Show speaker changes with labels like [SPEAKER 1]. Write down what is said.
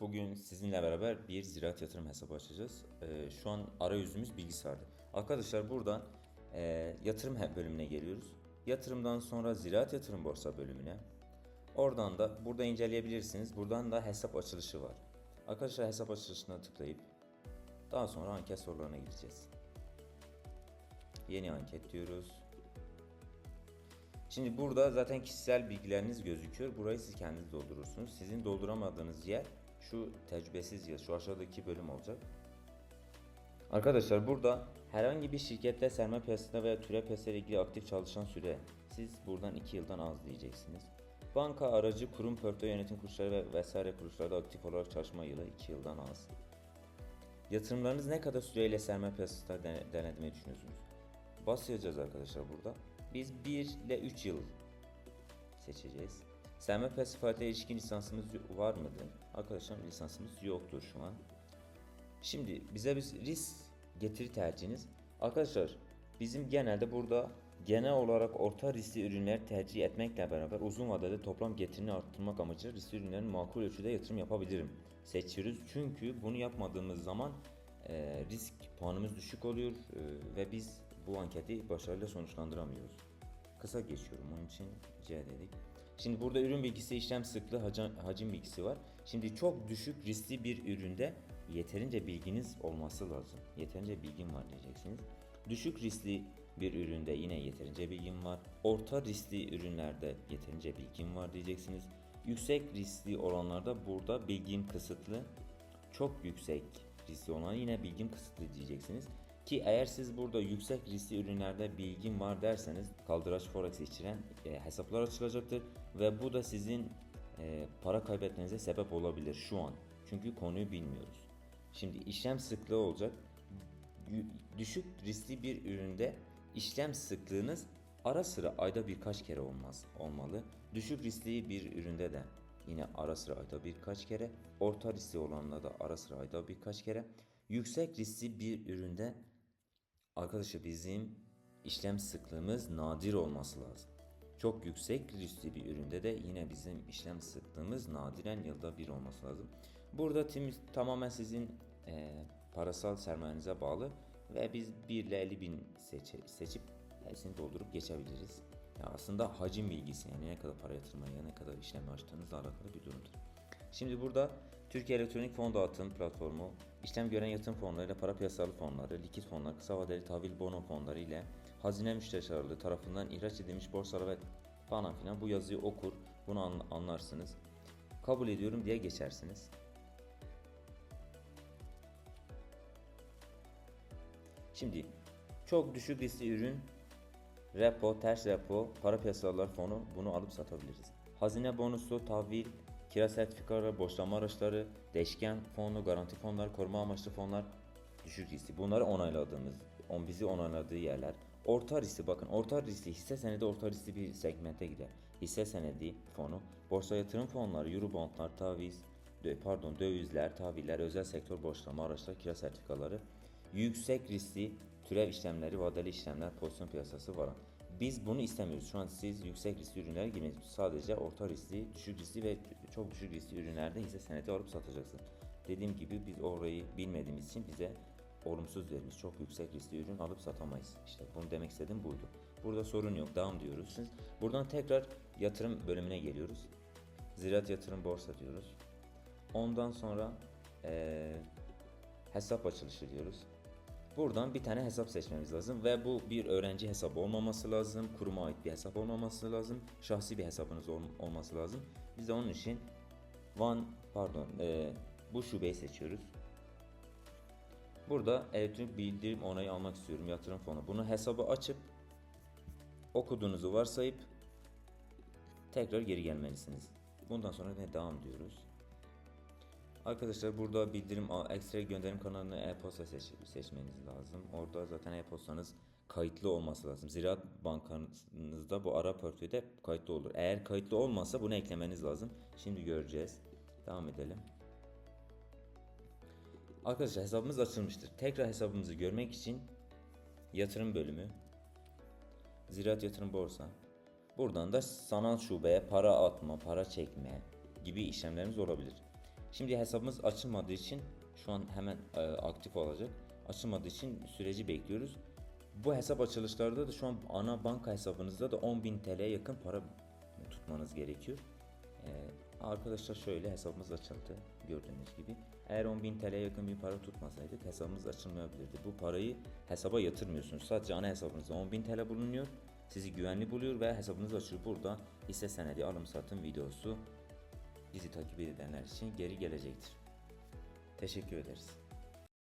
[SPEAKER 1] Bugün sizinle beraber bir ziraat yatırım hesabı açacağız. Ee, şu an arayüzümüz bilgisayarda. Arkadaşlar buradan e, yatırım bölümüne geliyoruz. Yatırımdan sonra ziraat yatırım borsa bölümüne. Oradan da burada inceleyebilirsiniz. Buradan da hesap açılışı var. Arkadaşlar hesap açılışına tıklayıp daha sonra anket sorularına gideceğiz. Yeni anket diyoruz. Şimdi burada zaten kişisel bilgileriniz gözüküyor. Burayı siz kendiniz doldurursunuz. Sizin dolduramadığınız yer şu tecrübesiz yıl, şu aşağıdaki bölüm olacak. Arkadaşlar burada herhangi bir şirkette sermaye piyasasında veya türev piyasasıyla ilgili aktif çalışan süre siz buradan 2 yıldan az diyeceksiniz. Banka aracı kurum portföy yönetim kuruluşları ve vesaire kuruluşlarda aktif olarak çalışma yılı 2 yıldan az. Yatırımlarınız ne kadar süreyle sermaye piyasasında dene- denetmeyi düşünüyorsunuz? Basacağız arkadaşlar burada. Biz 1 ile 3 yıl seçeceğiz. Sermaye piyasası faaliyete ilişkin lisansımız var mıdır? Arkadaşlar lisansımız yoktur şu an. Şimdi bize bir risk getiri tercihiniz. Arkadaşlar bizim genelde burada genel olarak orta riskli ürünler tercih etmekle beraber uzun vadede toplam getirini arttırmak amacıyla riskli ürünlerin makul ölçüde yatırım yapabilirim. Seçiyoruz çünkü bunu yapmadığımız zaman e, risk puanımız düşük oluyor e, ve biz bu anketi başarıyla sonuçlandıramıyoruz. Kısa geçiyorum onun için C dedik. Şimdi burada ürün bilgisi, işlem sıklığı, hacim, hacim bilgisi var. Şimdi çok düşük riskli bir üründe yeterince bilginiz olması lazım. Yeterince bilgim var diyeceksiniz. Düşük riskli bir üründe yine yeterince bilgim var. Orta riskli ürünlerde yeterince bilgim var diyeceksiniz. Yüksek riskli olanlarda burada bilgim kısıtlı. Çok yüksek riskli olan yine bilgim kısıtlı diyeceksiniz. Ki eğer siz burada yüksek riskli ürünlerde bilgim var derseniz kaldıraç forex içeren e, hesaplar açılacaktır ve bu da sizin e, para kaybetmenize sebep olabilir şu an. Çünkü konuyu bilmiyoruz. Şimdi işlem sıklığı olacak. Düşük riskli bir üründe işlem sıklığınız ara sıra ayda birkaç kere olmaz olmalı. Düşük riskli bir üründe de yine ara sıra ayda birkaç kere, orta riskli olanlarda da ara sıra ayda birkaç kere, yüksek riskli bir üründe Arkadaşlar bizim işlem sıklığımız nadir olması lazım. Çok yüksek riskli bir üründe de yine bizim işlem sıklığımız nadiren yılda bir olması lazım. Burada tim tamamen sizin e, parasal sermayenize bağlı ve biz 1 ile 50 bin seçe- seçip hepsini doldurup geçebiliriz. Ya aslında hacim bilgisi yani ne kadar para yatırmaya ne kadar işlem açtığınızla alakalı bir durumdur. Şimdi burada Türkiye Elektronik Fon Dağıtım Platformu, işlem gören yatırım fonları ile para piyasalı fonları, likit fonlar, kısa vadeli tahvil bono fonları ile hazine müsteşarlığı tarafından ihraç edilmiş borsalar ve falan filan bu yazıyı okur, bunu an- anlarsınız. Kabul ediyorum diye geçersiniz. Şimdi çok düşük riskli ürün Repo, ters repo, para piyasalar fonu bunu alıp satabiliriz. Hazine bonusu, tahvil, kira sertifikaları, borçlanma araçları, değişken fonu, garanti fonlar, koruma amaçlı fonlar, düşük riskli. Bunları onayladığımız, on bizi onayladığı yerler. Orta riskli bakın orta riskli hisse senedi orta riskli bir segmente gider. Hisse senedi fonu, borsa yatırım fonları, eurobondlar, taviz, pardon dövizler, tahviller, özel sektör borçlanma araçları, kira sertifikaları, yüksek riskli türev işlemleri, vadeli işlemler, pozisyon piyasası var. Biz bunu istemiyoruz. Şu an siz yüksek riskli ürünlere girmeyin. Sadece orta riskli, düşük riskli ve çok düşük riskli ürünlerde hisse senedi alıp satacaksın. Dediğim gibi biz orayı bilmediğimiz için bize olumsuz vermiş. Çok yüksek riskli ürün alıp satamayız. İşte bunu demek istediğim buydu. Burada sorun yok. Devam diyoruz. Siz buradan tekrar yatırım bölümüne geliyoruz. Ziraat yatırım borsa diyoruz. Ondan sonra eee, hesap açılışı diyoruz. Buradan bir tane hesap seçmemiz lazım ve bu bir öğrenci hesabı olmaması lazım, kuruma ait bir hesap olmaması lazım, şahsi bir hesabınız ol- olması lazım. Biz de onun için Van pardon eee, bu şubeyi seçiyoruz. Burada elektronik bildirim onayı almak istiyorum yatırım fonu. Bunu hesabı açıp okuduğunuzu varsayıp tekrar geri gelmelisiniz. Bundan sonra ne devam diyoruz. Arkadaşlar burada bildirim ekstra gönderim kanalını e-posta seç, seçmeniz lazım. Orada zaten e-postanız kayıtlı olması lazım. Ziraat bankanızda bu ara portföyde kayıtlı olur. Eğer kayıtlı olmazsa bunu eklemeniz lazım. Şimdi göreceğiz. Devam edelim. Arkadaşlar hesabımız açılmıştır. Tekrar hesabımızı görmek için yatırım bölümü, Ziraat Yatırım Borsa. Buradan da sanal şubeye para atma, para çekme gibi işlemlerimiz olabilir. Şimdi hesabımız açılmadığı için şu an hemen e, aktif olacak. Açılmadığı için süreci bekliyoruz. Bu hesap açılışlarda da şu an ana banka hesabınızda da 10.000 TL'ye yakın para tutmanız gerekiyor. Ee, arkadaşlar şöyle hesabımız açıldı gördüğünüz gibi. Eğer 10.000 TL'ye yakın bir para tutmasaydık hesabımız açılmayabilirdi. Bu parayı hesaba yatırmıyorsunuz. Sadece ana hesabınızda 10.000 TL bulunuyor. Sizi güvenli buluyor ve hesabınız açılıyor. Burada hisse senedi alım satım videosu bizi takip edenler için geri gelecektir. Teşekkür ederiz.